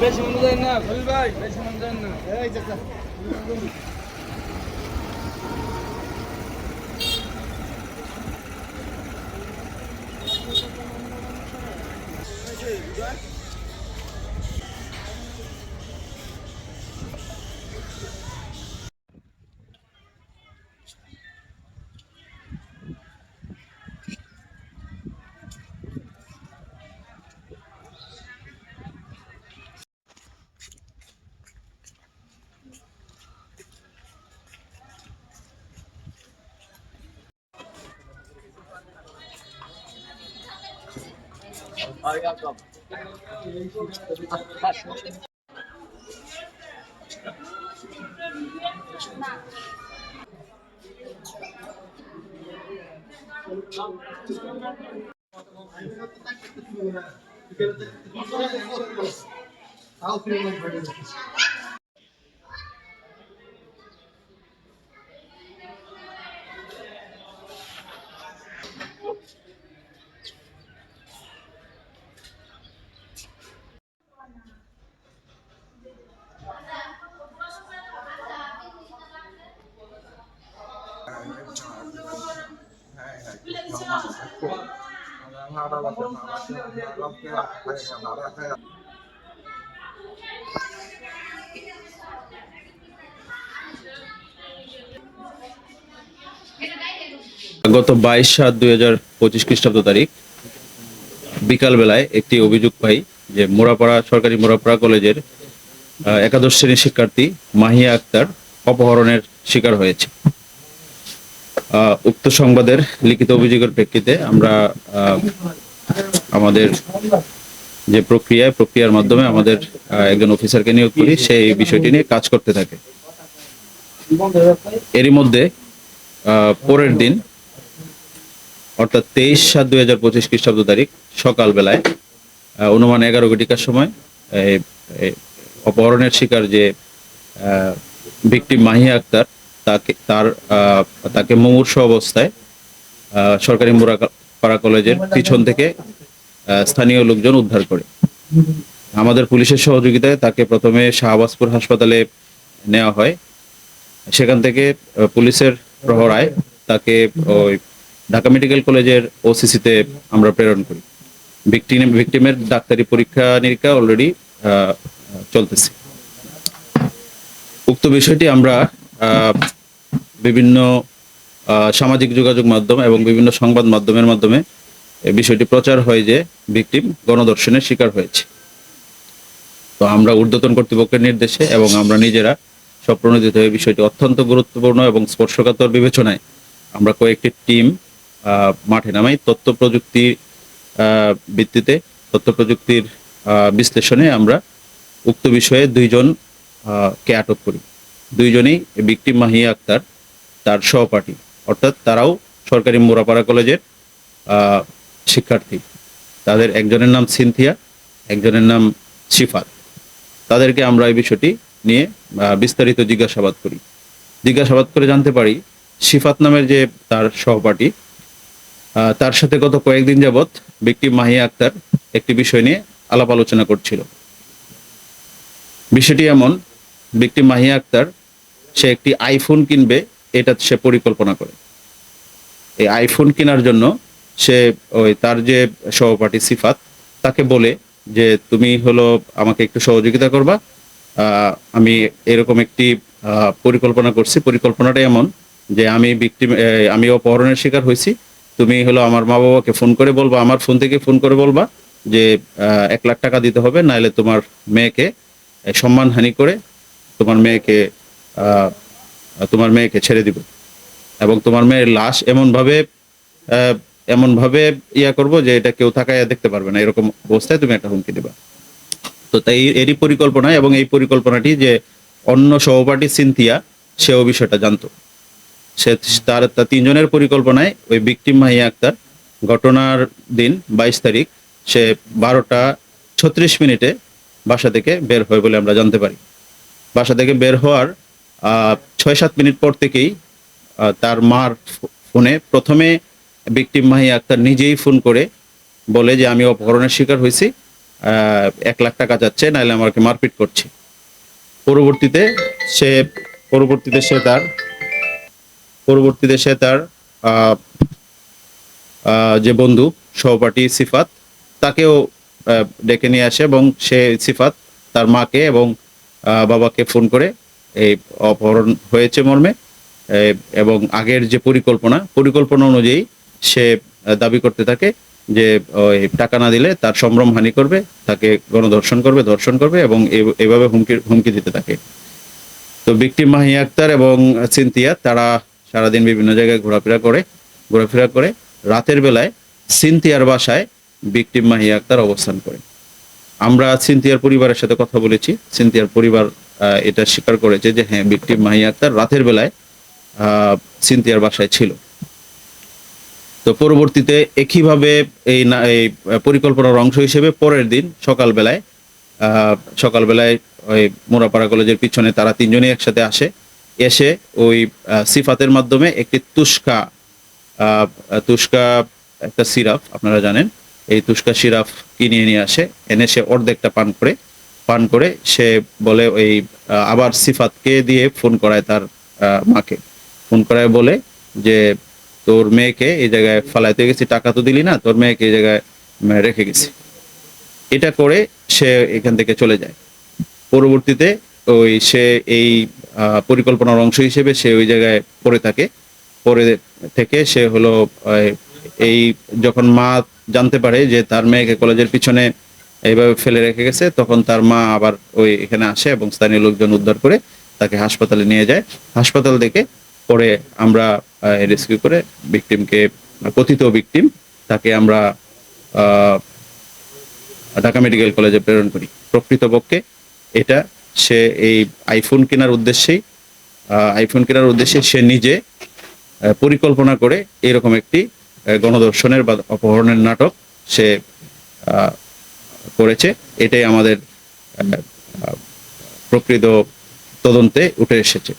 বেশি মনে যায় না খলিল ভাই বেশি মনে যায় না। I'll feel like গত বাইশ সাত দুই হাজার পঁচিশ খ্রিস্টাব্দ তারিখ বিকাল বেলায় একটি অভিযোগ পাই যে মোরাপাড়া, সরকারি মোরাপাড়া কলেজের একাদশ শ্রেণির শিক্ষার্থী মাহিয়া আক্তার অপহরণের শিকার হয়েছে। উক্ত সংবাদের লিখিত অভিযোগের প্রেক্ষিতে আমরা আমাদের যে প্রক্রিয়া প্রক্রিয়ার মাধ্যমে আমাদের একজন অফিসারকে নিয়োগ করি সেই বিষয়টি নিয়ে কাজ করতে থাকে। এরই মধ্যে পরের দিন, অর্থাৎ তেইশ সাত দুই হাজার পঁচিশ খ্রিস্টাব্দ তারিখ, সকালবেলায় অনুমান এগারো ঘটিকার সময় অপহরণের শিকার যে ভিকটিম মাহিয়া আক্তার তাকে, তার তাকে মুমূর্ষ অবস্থায় সরকারি মোরাপাড়া কলেজের পিছন থেকে স্থানীয় লোকজন উদ্ধার করে। আমাদের পুলিশের সহযোগিতায় তাকে প্রথমে শাহবাজপুর হাসপাতালে নেওয়া হয়। সেখান থেকে পুলিশের প্রহরায় তাকে ওই ঢাকা মেডিকেল কলেজের ওসিসিতে আমরা প্রেরণ করি। ভিকটিম, ভিকটিমের ডাক্তারি পরীক্ষা, নিরীক্ষা অলরেডি চলতেছে। উক্ত বিষয়টি আমরা বিভিন্ন সামাজিক যোগাযোগ মাধ্যম এবং বিভিন্ন সংবাদ মাধ্যমের মাধ্যমে বিষয়টি প্রচার হয় যে ভিকটিম গণদর্শনের শিকার হয়েছে। তো আমরা ঊর্ধ্বতন কর্তৃপক্ষের নির্দেশে এবং আমরা নিজেরা স্বপ্রণোদিত হয়ে বিষয়টি অত্যন্ত গুরুত্বপূর্ণ এবং স্পর্শকাতর বিবেচনায় আমরা কয়েকটি টিম মাঠে নামাই। তথ্য প্রযুক্তি আহ, ভিত্তিতে তথ্য প্রযুক্তির বিশ্লেষণে আমরা উক্ত বিষয়ে দুইজন কে আটক করি। দুইজনেই বিক্টিম মাহিয়া আক্তার তার সহপাঠী, অর্থাৎ তারাও সরকারি মোরাপাড়া কলেজের শিক্ষার্থী। তাদের একজনের নাম সিনথিয়া, একজনের নাম সিফাত তাদেরকে আমরা এই বিষয়টি নিয়ে বিস্তারিত জিজ্ঞাসাবাদ করি। জিজ্ঞাসাবাদ করে জানতে পারি সিফাত নামের যে তার সহপাঠী তার সাথে গত কয়েকদিন যাবৎ ব্যক্তি মাহিয়া আক্তার একটি বিষয় নিয়ে আলাপ আলোচনা করছিল। বিষয়টি এমন, ব্যক্তি মাহিয়া আক্তার, সে একটি আইফোন কিনবে এটা সে পরিকল্পনা করে। এই আইফোন কেনার জন্য সে ওই তার যে সহপাঠী সিফাত তাকে বলে যে তুমি হলো আমাকে একটু সহযোগিতা করবা। আমি এরকম একটি পরিকল্পনা করছি। পরিকল্পনাটা এমন যে আমি এ, আমি অপহরণের শিকার হয়েছি। তুমি হলো আমার মা বাবাকে ফোন করে বলবা আমার ফোন থেকে ফোন করে বলবা যে এক লাখ টাকা দিতে হবে নাহলে তোমার মেয়েকে সম্মানহানি করে তোমার মেয়েকে তোমার মেয়েকে ছেড়ে দিব। এবং তোমার মেয়ের লাশ এমনভাবে এমনভাবে ইয়া করব যে এটা কেউ থাকায় দেখতে পারবে না। এরকম অবস্থায় তুমি একটা হুমকি দিবা। তো তাই এরই পরিকল্পনা এবং এই পরিকল্পনাটি যে অন্য সহপাঠী সিনথিয়া, সেও বিষয়টা জানতো। সে তার তিনজনের পরিকল্পনায় ওই বিক্টিম মাহিয়া আক্তার, ঘটনার দিন বাইশ তারিখ, সে বারোটা ছত্রিশ মিনিটে বাসা থেকে বের হয় বলে আমরা জানতে পারি। বাসা থেকে বের হওয়ার ছয় সাত মিনিট পর থেকেই তার মার ফোনে প্রথমে বিক্টিম মাহি আক্তার নিজেই ফোন করে বলে যে, আমি অপহরণের শিকার হয়েছি এক লাখ টাকা যাচ্ছে নাহলে আমাকে মারপিট করছে। পরবর্তীতে সে পরবর্তীতে সে তার, পরবর্তীতে সে তার যে বন্ধু, সহপাঠী সিফাত, তাকেও ডেকে নিয়ে আসে এবং সে সিফাত তার মাকে এবং বাবাকে ফোন করে এই অপহরণ হয়েছে মর্মে এবং আগের যে পরিকল্পনা পরিকল্পনা অনুযায়ী সে দাবি করতে থাকে যে টাকা না দিলে তার সম্ভ্রম হানি করবে, তাকে গণধর্ষণ করবে, ধর্ষণ করবে এবং এভাবে হুমকি হুমকি দিতে থাকে। তো বিক্টিম মাহিয়া আক্তার এবং সিনথিয়া, তারা সারাদিন বিভিন্ন জায়গায় ঘোরাফেরা করে ঘোরাফেরা করে, রাতের বেলায় সিনথিয়ার বাসায় বিক্টিম মাহিয়া আক্তার অবস্থান করে। আমরা সিনথিয়ার পরিবারের সাথে কথা বলেছি। সিনথিয়ার পরিবার এটা স্বীকার করেছে যে হ্যাঁ বিক্টিম মাহিয়া আক্তার রাতের বেলায় সিনথিয়ার বাসায় ছিল। তো পরবর্তীতে একইভাবে এই না এই পরিকল্পনার অংশ হিসেবে পরের দিন সকালবেলায় সকালবেলায় ওই মোরাপাড়া কলেজের পিছনে তারা তিনজনই একসাথে আসে। এসে ওই সিফাতের মাধ্যমে একটি তুস্কা আহ, তুস্কা একটা সিরাপ আপনারা জানেন এই তুস্কা সিরাপ কিনে নিয়ে আসে। এনে সে অর্ধেকটা পান করে পান করে সে বলে ওই আবার সিফাতকে দিয়ে ফোন করায় তার মাকে। ফোন করায় বলে যে, তোর মেয়েকে এই জায়গায় ফালাইতে গেছি টাকা তো দিলি না, তোর মেয়েকে এই জায়গায় রেখে গেছি। এটা করে সে এখান থেকে চলে যায়। পরবর্তীতে ওই সে এই পরিকল্পনার অংশ হিসেবে সে ওই জায়গায় পড়ে থাকে। পরে থেকে সে হলো এই যখন মা জানতে পারে যে তার মেয়েকে কলেজের পিছনে এইভাবে ফেলে রেখে গেছে, তখন তার মা আবার ওই এখানে আসে এবং স্থানীয় লোকজন উদ্ধার করে তাকে হাসপাতালে নিয়ে যায়। হাসপাতাল থেকে পরে আমরা রেস্কিউ করে ভিকটিমকে কথিত ভিকটিম তাকে আমরা ঢাকা মেডিকেল কলেজে প্রেরণ করি। প্রকৃতপক্ষে এটা সে এই আইফোন কেনার উদ্দেশ্যেই আইফোন কেনার উদ্দেশ্যে সে নিজে পরিকল্পনা করে এরকম একটি গণধর্ষণের বা অপহরণের নাটক সে করেছে। এটাই আমাদের প্রকৃত তদন্তে উঠে এসেছে।